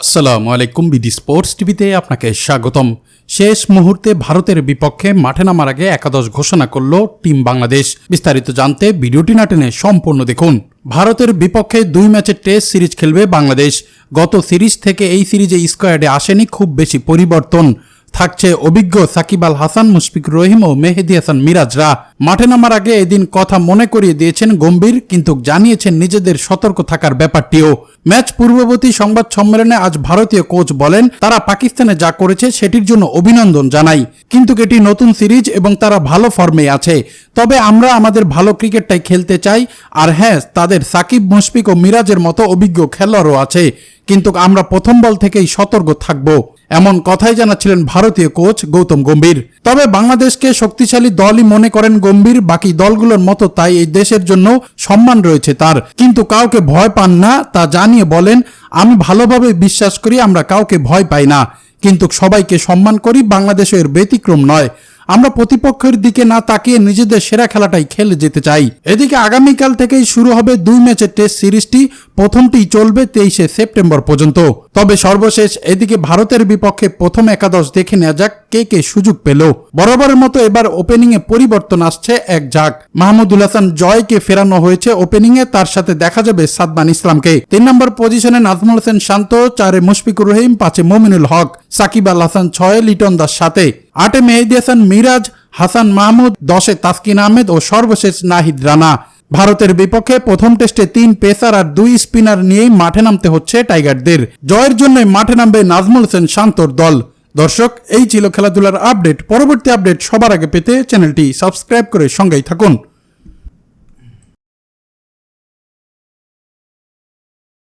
আসসালামু আলাইকুম BD sports টিভিতে আপনাকে স্বাগতম। শেষ মুহূর্তে ভারতের বিপক্ষে মাঠে নামার আগে একাদশ ঘোষণা করল টিম বাংলাদেশ। বিস্তারিত জানতে ভিডিওটি না টেনে সম্পূর্ণ দেখুন। ভারতের বিপক্ষে দুই ম্যাচের টেস্ট সিরিজ খেলবে বাংলাদেশ। গত সিরিজ থেকে এই সিরিজে স্কোয়াডে আসেনি খুব বেশি পরিবর্তন। থাকছে অভিজ্ঞ সাকিব আল হাসান, মুশফিক রহিম ও মেহেদি হাসান মিরাজরা মাঠে নামার আগে এদিন কথা মনে করিয়ে দিয়েছেন গম্ভীর, কিন্তু জানিয়েছেন নিজেদের সতর্ক থাকার ব্যাপারটিও। ম্যাচ পূর্ববর্তী সংবাদ সম্মেলনে আজ ভারতীয় কোচ বলেন, তারা পাকিস্তানে যা করেছে সেটির জন্য অভিনন্দন জানাই। কিন্তু এটি নতুন সিরিজ এবং তারা ভালো ফর্মে আছে। তবে আমরা আমাদের ভালো ক্রিকেটটাই খেলতে চাই, আর হ্যাঁ তাদের সাকিব, মুশফিক ও মিরাজের মতো অভিজ্ঞ খেলোয়াড়ও আছে। কিন্তু আমরা প্রথম বল থেকেই সতর্ক থাকব। এমন কথাই জানাচ্ছিলেন ভারতীয় কোচ গৌতম গম্ভীর। তবে বাংলাদেশকে শক্তিশালী দলই মনে করেন গম্ভীর, বাকি দলগুলোর মতো তাই এই দেশের জন্য সম্মান রয়েছে তার। কিন্তু কাউকে ভয় পান না, তা জানিয়ে বলেন, আমি ভালোভাবে বিশ্বাস করি, আমরা কাউকে ভয় পাই না। কিন্তু সবাইকে সম্মান করি, বাংলাদেশের ব্যতিক্রম নয়। আমরা প্রতিপক্ষের দিকে না তাকিয়ে নিজেদের সেরা খেলাটাই খেলে যেতে চাই। এদিকে আগামীকাল থেকেই শুরু হবে দুই ম্যাচের টেস্ট সিরিজটি। প্রথমটি চলবে তেইশে সেপ্টেম্বর পর্যন্ত। তবে সর্বশেষ এদিকে ভারতের বিপক্ষে প্রথম একাদশ দেখে নেওয়া যাক কে কে সুযোগ পেল। বরাবরের মতো এবার ওপেনিং এ পরিবর্তন আসছে এক ঝাঁক। মাহমুদুল হাসান জয়কে ফেরানো হয়েছে ওপেনিং এ তার সাথে দেখা যাবে সাদমান ইসলামকে। তিন নম্বর পজিশনে নাজমুল হোসেন শান্ত, চারে মুশফিকুর রহিম, পাঁচে মমিনুল হক। সাকিব আল হাসান ছয়ে লিটন দাস সাথে আটে মেহেদি হাসান মিরাজ, হাসান মাহমুদ, দশে তাসকিন আহমেদ ও সর্বশেষ নাহিদ রানা। ভারতের বিপক্ষে প্রথম টেস্টে তিন পেসার আর দুই স্পিনার নিয়েই মাঠে নামতে হচ্ছে টাইগারদের। জয়ের জন্য মাঠে নামবে নাজমুল হোসেন শান্তর দল। দর্শক, এই ছিল খেলাধুলার আপডেট। পরবর্তী আপডেট সবার আগে পেতে চ্যানেলটি সাবস্ক্রাইব করে সঙ্গেই থাকুন।